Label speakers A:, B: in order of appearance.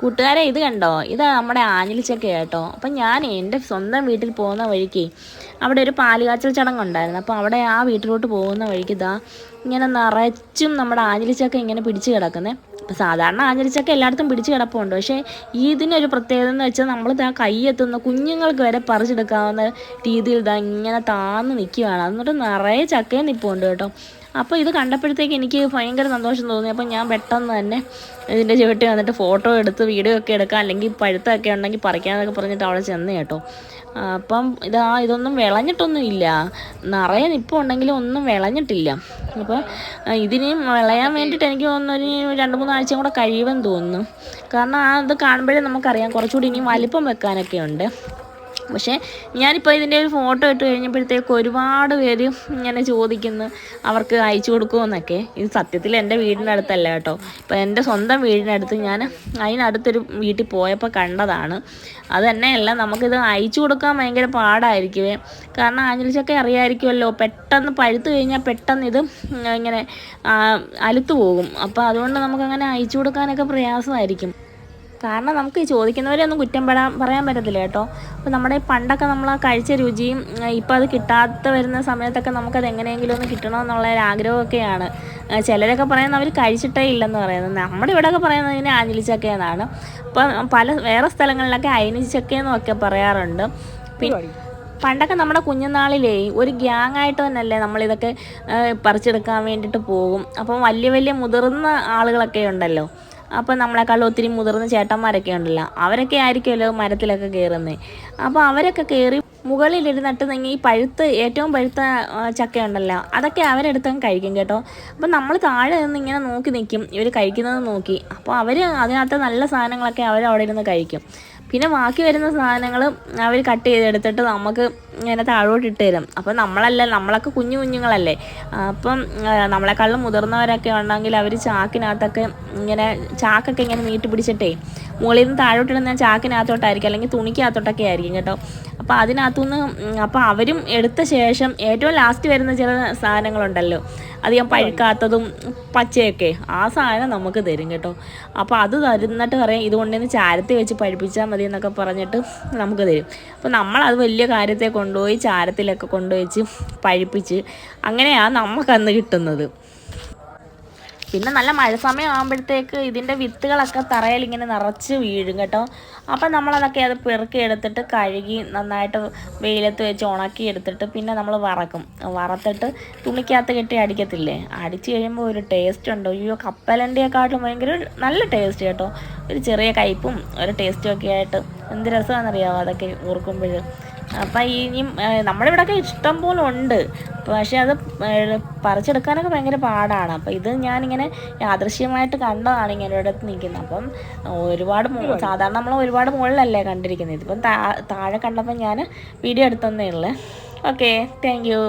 A: കൂട്ടുകാരെ ഇത് കണ്ടോ? ഇത് നമ്മുടെ ആഞ്ഞിലിച്ചക്ക കേട്ടോ. അപ്പം ഞാൻ എന്റെ സ്വന്തം വീട്ടിൽ പോകുന്ന വഴിക്ക് അവിടെ ഒരു പാലുകാച്ചൽ ചടങ്ങുണ്ടായിരുന്നു. അപ്പോൾ അവിടെ ആ വീട്ടിലോട്ട് പോകുന്ന വഴിക്ക് ഇതാ ഇങ്ങനെ നിറച്ചും നമ്മുടെ ആഞ്ഞിലിച്ചക്ക ഇങ്ങനെ പിടിച്ച് കിടക്കുന്നത് അപ്പോൾ സാധാരണ ആഞ്ഞിലിച്ചക്ക എല്ലായിടത്തും പിടിച്ച് കിടപ്പുണ്ട്. പക്ഷേ ഇതിനൊരു പ്രത്യേകത എന്ന് വെച്ചാൽ നമ്മൾ ഇതാ കൈയെത്തുന്ന കുഞ്ഞുങ്ങൾക്ക് വരെ പറിച്ചെടുക്കാവുന്ന രീതിയിൽ ഇതാ ഇങ്ങനെ താന്ന് നിൽക്കുകയാണ്. എന്നിട്ട് നിറയെ ചക്കയും നിൽപ്പുണ്ട് കേട്ടോ. അപ്പോൾ ഇത് കണ്ടപ്പോഴത്തേക്ക് എനിക്ക് ഭയങ്കര സന്തോഷം തോന്നി. അപ്പോൾ ഞാൻ പെട്ടെന്ന് തന്നെ ഇതിന്റെ ചുവട്ടി വന്നിട്ട് ഫോട്ടോ എടുത്ത് വീഡിയോ ഒക്കെ എടുക്കാം. അല്ലെങ്കിൽ പഴുത്തൊക്കെ ഉണ്ടെങ്കിൽ പറിക്കാന്നൊക്കെ പറഞ്ഞിട്ട് അവിടെ ചെന്ന് കേട്ടോ. അപ്പം ഇതാ ഇതൊന്നും വിളഞ്ഞിട്ടൊന്നും ഇല്ല. നിറയെ നിപ്പം ഉണ്ടെങ്കിലും ഒന്നും വിളഞ്ഞിട്ടില്ല. അപ്പോൾ ഇതിന് വിളയാൻ വേണ്ടിയിട്ട് എനിക്ക് തോന്നുന്നു ഒരു രണ്ട് മൂന്ന് ആഴ്ചയും കൂടെ കഴിയുമെന്ന് തോന്നുന്നു. കാരണം ആ ഇത് കാണുമ്പോഴേ നമുക്കറിയാം. കുറച്ചുകൂടി ഇനി വലിപ്പം വെക്കാനൊക്കെ ഉണ്ട്. പക്ഷേ ഞാനിപ്പോൾ ഇതിന്റെ ഒരു ഫോട്ടോ ഇട്ട് കഴിഞ്ഞപ്പോഴത്തേക്ക് ഒരുപാട് പേര് ഇങ്ങനെ ചോദിക്കുന്നു അവർക്ക് അയച്ചു കൊടുക്കുമെന്നൊക്കെ. ഇത് സത്യത്തിൽ എന്റെ വീടിന്റെ അടുത്തല്ല കേട്ടോ. ഇപ്പോൾ എന്റെ സ്വന്തം വീടിന്റെ അടുത്ത് ഞാൻ അതിനടുത്തൊരു വീട്ടിൽ പോയപ്പോൾ കണ്ടതാണ്. അത് തന്നെയല്ല നമുക്കിത് അയച്ചു കൊടുക്കാൻ ഭയങ്കര പാടായിരിക്കുമേ കാരണം ആഞ്ഞിലിച്ചൊക്കെ അറിയാമായിരിക്കുമല്ലോ പെട്ടെന്ന് പഴുത്ത് കഴിഞ്ഞാൽ പെട്ടെന്ന് ഇത് ഇങ്ങനെ അലുത്തു പോകും. അപ്പോൾ അതുകൊണ്ട് നമുക്കങ്ങനെ അയച്ചു കൊടുക്കാനൊക്കെ പ്രയാസമായിരിക്കും. കാരണം നമുക്ക് ഈ ചോദിക്കുന്നവരെ ഒന്നും കുറ്റം പെടാൻ പറയാൻ പറ്റത്തില്ല കേട്ടോ. അപ്പോൾ നമ്മുടെ ഈ പണ്ടൊക്കെ നമ്മൾ ആ കഴിച്ച രുചിയും ഇപ്പോൾ അത് കിട്ടാത്ത വരുന്ന സമയത്തൊക്കെ നമുക്കത് എങ്ങനെയെങ്കിലും ഒന്ന് കിട്ടണമെന്നുള്ള ഒരു ആഗ്രഹമൊക്കെയാണ് ചിലരൊക്കെ പറയുന്നത് അവർ കഴിച്ചിട്ടേ ഇല്ലെന്ന് പറയുന്നത്. നമ്മുടെ ഇവിടെയൊക്കെ പറയുന്നത് ഇതിനെ ആഞ്ഞിലിച്ചക്ക എന്നാണ് അപ്പം പല വേറെ സ്ഥലങ്ങളിലൊക്കെ അയനിച്ചക്കയെന്നും എന്നൊക്കെ പറയാറുണ്ട്. പിന്നെ പണ്ടൊക്കെ നമ്മുടെ കുഞ്ഞുനാളിലേ ഒരു ഗ്യാങ് ആയിട്ട് തന്നെയല്ലേ നമ്മളിതൊക്കെ പറിച്ചെടുക്കാൻ വേണ്ടിയിട്ട് പോകും. അപ്പം വലിയ വലിയ മുതിർന്ന ആളുകളൊക്കെ ഉണ്ടല്ലോ. അപ്പം നമ്മളെക്കാളും ഒത്തിരി മുതിർന്ന ചേട്ടന്മാരൊക്കെ ഉണ്ടല്ലോ. അവരൊക്കെ ആയിരിക്കുമല്ലോ മരത്തിലൊക്കെ കയറുന്നത് അപ്പോൾ അവരൊക്കെ കയറി മുകളിലിരുന്നിട്ട് ഈ പഴുത്ത് ഏറ്റവും പഴുത്ത ചക്ക ഉണ്ടല്ലോ അതൊക്കെ അവരെടുത്തങ്ങ് കഴിക്കും കേട്ടോ. അപ്പോൾ നമ്മൾ താഴെ നിന്ന് ഇങ്ങനെ നോക്കി നിൽക്കും ഇവർ കഴിക്കുന്നത് നോക്കി. അപ്പോൾ അവർ അതിനകത്ത് നല്ല സാധനങ്ങളൊക്കെ അവർ അവിടെ ഇരുന്ന് കഴിക്കും. പിന്നെ ബാക്കി വരുന്ന സാധനങ്ങൾ അവർ കട്ട് ചെയ്തെടുത്തിട്ട് നമുക്ക് ഇങ്ങനെ താഴോട്ട് ഇട്ട് തരും. അപ്പം നമ്മളല്ല നമ്മളൊക്കെ കുഞ്ഞു കുഞ്ഞുങ്ങളല്ലേ. അപ്പം നമ്മളെക്കാളും മുതിർന്നവരൊക്കെ ഉണ്ടെങ്കിൽ അവർ ചാക്കിനകത്തൊക്കെ ഇങ്ങനെ ചാക്കൊക്കെ ഇങ്ങനെ നീട്ടി പിടിച്ചിട്ടേ മുകളിൽ നിന്ന് താഴോട്ടിടുന്ന ചാക്കിനകത്തോട്ടായിരിക്കും അല്ലെങ്കിൽ തുണിക്കകത്തോട്ടൊക്കെ ആയിരിക്കും കേട്ടോ. അപ്പോൾ അതിനകത്തുനിന്ന് അപ്പോൾ അവരും എടുത്ത ശേഷം ഏറ്റവും ലാസ്റ്റ് വരുന്ന ചില സാധനങ്ങളുണ്ടല്ലോ. അധികം പഴുക്കാത്തതും പച്ചയൊക്കെ ആ സാധനം നമുക്ക് തരും കേട്ടോ. അപ്പോൾ അത് തരുന്നിട്ട് പറയാം ഇതുകൊണ്ടിന്ന് ചാരത്തി വെച്ച് പഴുപ്പിച്ചാൽ മതി. എന്നൊക്കെ പറഞ്ഞിട്ട് നമുക്ക് തരും. അപ്പോൾ നമ്മളത് വലിയ കാര്യത്തെ കൊണ്ടുപോയി ചാരത്തിലൊക്കെ കൊണ്ടുവച്ച് പഴുപ്പിച്ച് അങ്ങനെയാണ് നമുക്കന്ന് കിട്ടുന്നത്. പിന്നെ നല്ല മഴ സമയം ആകുമ്പോഴത്തേക്ക് ഇതിന്റെ വിത്തുകളൊക്കെ തറയിൽ ഇങ്ങനെ നിറച്ച് വീഴും കേട്ടോ. അപ്പം നമ്മളതൊക്കെ അത് പെറുക്കി എടുത്തിട്ട് കഴുകി നന്നായിട്ട് വെയിലത്ത് വെച്ച് ഉണക്കി എടുത്തിട്ട് പിന്നെ നമ്മൾ വറക്കും. വറത്തിട്ട് തുണിക്കകത്ത് കെട്ടി അടിക്കത്തില്ലേ? അടിച്ച് കഴിയുമ്പോൾ ഒരു ടേസ്റ്റ് ഉണ്ട്. അയ്യോ കപ്പലണ്ടിയെക്കാട്ടും ഭയങ്കര നല്ല ടേസ്റ്റ് കേട്ടോ. ഒരു ചെറിയ കയ്പും ഒരു ടേസ്റ്റും ഒക്കെ ആയിട്ട്. എന്ത് രസമാണെന്നറിയാമോ അതൊക്കെ ഓർക്കുമ്പോൾ? അപ്പം ഇനിയും നമ്മളിവിടെയൊക്കെ ഇഷ്ടം പോലെ ഉണ്ട്. പക്ഷെ അത് പറിച്ചെടുക്കാനൊക്കെ ഭയങ്കര പാടാണ്. അപ്പം ഇത് ഞാനിങ്ങനെ യാദൃശ്യമായിട്ട് കണ്ടതാണ് ഇങ്ങനെ ഒരിടത്ത് നിൽക്കുന്നത്. അപ്പം ഒരുപാട് സാധാരണ നമ്മൾ ഒരുപാട് മുകളിലല്ലേ കണ്ടിരിക്കുന്നത്. ഇതിപ്പം താ താഴെ കണ്ടപ്പോൾ ഞാൻ വീഡിയോ എടുത്തൊന്നേ ഉള്ളു. Okay thank you.